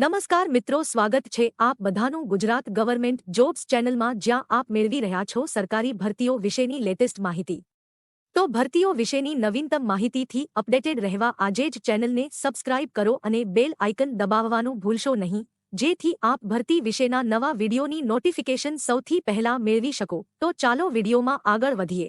નમસ્કાર મિત્રો, સ્વાગત છે આપ બધાનું ગુજરાત ગવર્મેન્ટ જોબ્સ ચેનલમાં જ્યાં આપ મેળવી રહ્યા છો સરકારી ભરતીઓ વિશેની લેટેસ્ટ માહિતી. તો ભરતીઓ વિશેની નવીનતમ માહિતીથી અપડેટેડ રહેવા આજે જ ચેનલને સબસ્ક્રાઇબ કરો અને બેલ આઇકન દબાવવાનું ભૂલશો નહીં, જેથી આપ ભરતી વિશેના નવા વિડીયોની નોટિફિકેશન સૌથી પહેલા મેળવી શકો. તો ચાલો વિડીયોમાં આગળ વધીએ.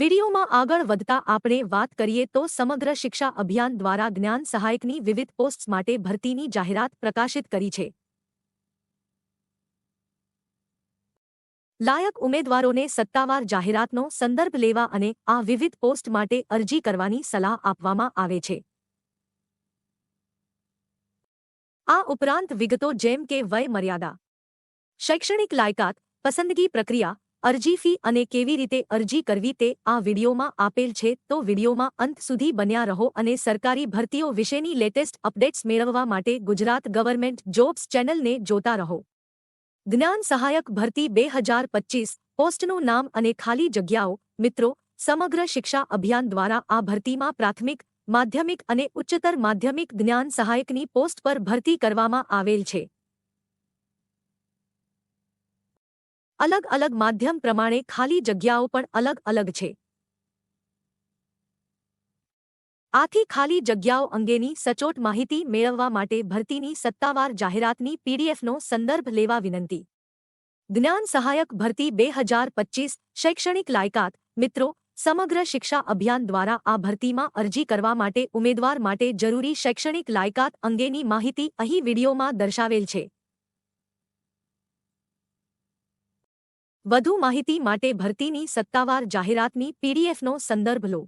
વિડીયોમાં આગળ વધતા આપણે વાત કરીએ તો સમગ્ર શિક્ષા અભિયાન દ્વારા જ્ઞાન સહાયકની વિવિધ પોસ્ટ્સ માટે ભરતીની જાહેરાત પ્રકાશિત કરી છે. લાયક ઉમેદવારોને સત્તાવાર જાહેરાતનો સંદર્ભ લેવા અને આ વિવિધ પોસ્ટ માટે અરજી કરવાની સલાહ આપવામાં આવે છે. આ ઉપરાંત વિગતો જેમ કે વય મર્યાદા શૈક્ષણિક લાયકાત, પસંદગી પ્રક્રિયા અરજી ફી અને કેવી રીતે અરજી કરવી તે આ વિડીયોમાં આપેલ છે. તો વિડીયોમાં અંત સુધી બન્યા રહો અને સરકારી ભરતીઓ વિશેની લેટેસ્ટ અપડેટ્સ મેળવવા માટે ગુજરાત ગવર્મેન્ટ જોબ્સ ચેનલને જોતા રહો. જ્ઞાન સહાયક ભરતી બે હજાર પચીસ, પોસ્ટનું નામ અને ખાલી જગ્યાઓ, મિત્રો, સમગ્ર શિક્ષા અભિયાન દ્વારા આ ભરતીમાં પ્રાથમિક, માધ્યમિક અને ઉચ્ચતર માધ્યમિક જ્ઞાન સહાયકની પોસ્ટ પર ભરતી કરવામાં આવેલ છે. અલગ અલગ માધ્યમ પ્રમાણે ખાલી જગ્યાઓ પણ અલગ અલગ છે. આથી ખાલી જગ્યાઓ અંગેની સચોટ માહિતી મેળવવા માટે ભરતીની સત્તાવાર જાહેરાતની પીડીએફનો સંદર્ભ લેવા વિનંતી. જ્ઞાન સહાયક ભરતી બે હજાર પચીસ શૈક્ષણિક લાયકાત, મિત્રો, સમગ્ર શિક્ષા અભિયાન દ્વારા આ ભરતીમાં અરજી કરવા માટે ઉમેદવાર માટે જરૂરી શૈક્ષણિક લાયકાત અંગેની માહિતી અહીં વિડીયોમાં દર્શાવેલ છે. વધુ માહિતી માટે ભરતીની સત્તાવાર જાહેરાતની પીડીએફનો સંદર્ભ લો.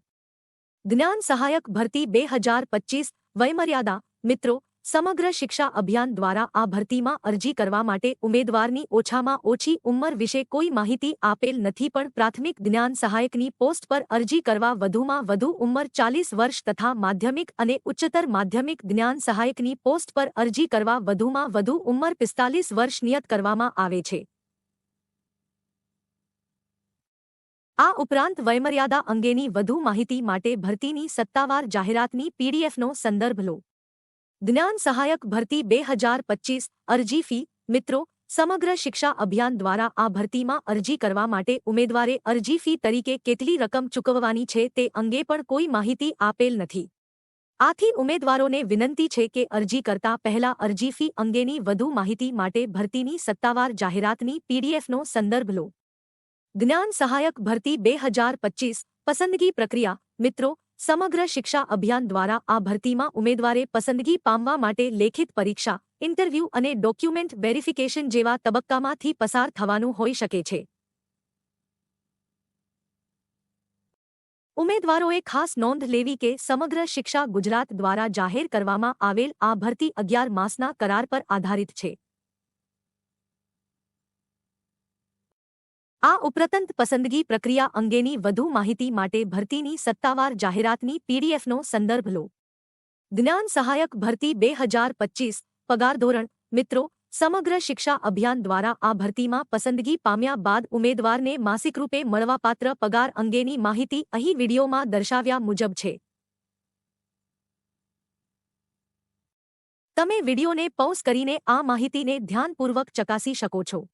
જ્ઞાન સહાયક ભરતી બે હજાર પચીસ, વયમર્યાદા, મિત્રો, સમગ્ર શિક્ષા અભિયાન દ્વારા આ ભરતીમાં અરજી કરવા માટે ઉમેદવારની ઓછામાં ઓછી ઉંમર વિશે કોઈ માહિતી આપેલ નથી પણ પ્રાથમિક જ્ઞાન સહાયકની પોસ્ટ પર અરજી કરવા વધુમાં વધુ ઉંમર ચાલીસ વર્ષ તથા માધ્યમિક અને ઉચ્ચતર માધ્યમિક જ્ઞાન સહાયકની પોસ્ટ પર અરજી કરવા વધુમાં વધુ ઉંમર પિસ્તાલીસ વર્ષ નિયત કરવામાં આવે છે. આ ઉપરાંત વયમર્યાદા અંગેની વધુ માહિતી માટે ભરતીની સત્તાવાર જાહેરાતની પીડીએફનો સંદર્ભ લો. જ્ઞાન સહાયક ભરતી બે હજાર પચીસ અરજી ફી, મિત્રો, સમગ્ર શિક્ષા અભિયાન દ્વારા આ ભરતીમાં અરજી કરવા માટે ઉમેદવારે અરજી ફી તરીકે કેટલી રકમ ચૂકવવાની છે તે અંગે પણ કોઈ માહિતી આપેલ નથી. આથી ઉમેદવારોને વિનંતી છે કે અરજી કરતા પહેલા અરજી ફી અંગેની વધુ માહિતી માટે ભરતીની સત્તાવાર જાહેરાતની પીડીએફનો સંદર્ભ લો. જ્ઞાન સહાયક ભરતી બે હજાર પચીસ પસંદગી પ્રક્રિયા. મિત્રો, સમગ્ર શિક્ષા અભિયાન દ્વારા આ ભરતીમાં ઉમેદવારે પસંદગી પામવા માટે લેખિત પરીક્ષા, ઇન્ટરવ્યૂ અને ડોક્યુમેન્ટ વેરિફિકેશન જેવા તબક્કામાંથી પસાર થવાનું હોઈ શકે છે. ઉમેદવારોએ ખાસ નોંધ લેવી કે સમગ્ર શિક્ષા ગુજરાત દ્વારા જાહેર કરવામાં આવેલ આ ભરતી અગિયાર માસના કરાર પર આધારિત છે. આ ઉપરતંત પસંદગી પ્રક્રિયા અંગેની વધુ માહિતી માટે ભરતીની સત્તાવાર જાહેરાતની પીડીએફનો સંદર્ભ લો. જ્ઞાન સહાયક ભરતી બે હજાર પચીસ, પગાર ધોરણ, મિત્રો, સમગ્ર શિક્ષા અભિયાન દ્વારા આ ભરતીમાં પસંદગી પામ્યા બાદ ઉમેદવારને માસિક રૂપે મળવાપાત્ર પગાર અંગેની માહિતી અહીં વિડીયોમાં દર્શાવ્યા મુજબ છે. તમે વિડીયોને પૌઝ કરીને આ માહિતીને ધ્યાનપૂર્વક ચકાસી શકો છો.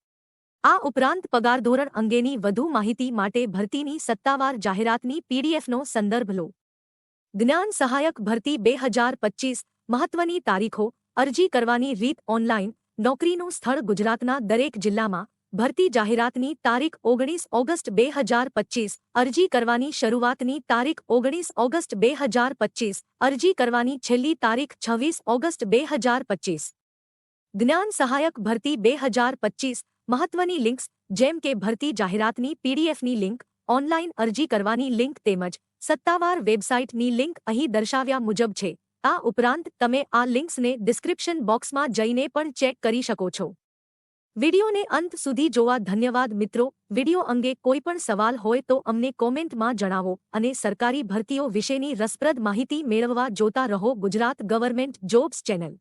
આ ઉપરાંત પગાર ધોરણ અંગેની વધુ માહિતી માટે ભરતીની સત્તાવાર જાહેરાતની પીડીએફનો સંદર્ભ લો. જ્ઞાન સહાયક ભરતી બે હજાર પચીસ મહત્વની તારીખો, અરજી કરવાની રીત ઓનલાઈન, નોકરીનું સ્થળ ગુજરાતના દરેક જિલ્લામાં, ભરતી જાહેરાતની તારીખ ઓગણીસ ઓગસ્ટ બે હજાર પચીસ, અરજી કરવાની શરૂઆતની તારીખ ઓગણીસ ઓગસ્ટ બે હજાર પચીસ, અરજી કરવાની છેલ્લી તારીખ છવ્વીસ ઓગસ્ટ બે હજાર પચીસ. જ્ઞાન સહાયક ભરતી બે હજાર પચીસ મહત્વની લિંક્સ જેમ કે ભરતી જાહેરાતની, પીડીએફની લિંક, ઓનલાઈન અરજી કરવાની લિંક તેમજ સત્તાવાર વેબસાઇટની લિંક અહીં દર્શાવ્યા મુજબ છે. આ ઉપરાંત તમે આ લિંક્સને ડિસ્ક્રિપ્શન બોક્સમાં જઈને પણ ચેક કરી શકો છો. વિડિયોને અંત સુધી જોવા ધન્યવાદ મિત્રો. વિડિયો અંગે કોઈ પણ સવાલ હોય તો અમને કોમેન્ટમાં જણાવો અને સરકારી ભરતીઓ વિશેની રસપ્રદ માહિતી મેળવવા જોતા રહો ગુજરાત ગવર્મેન્ટ જોબ્સ ચેનલ.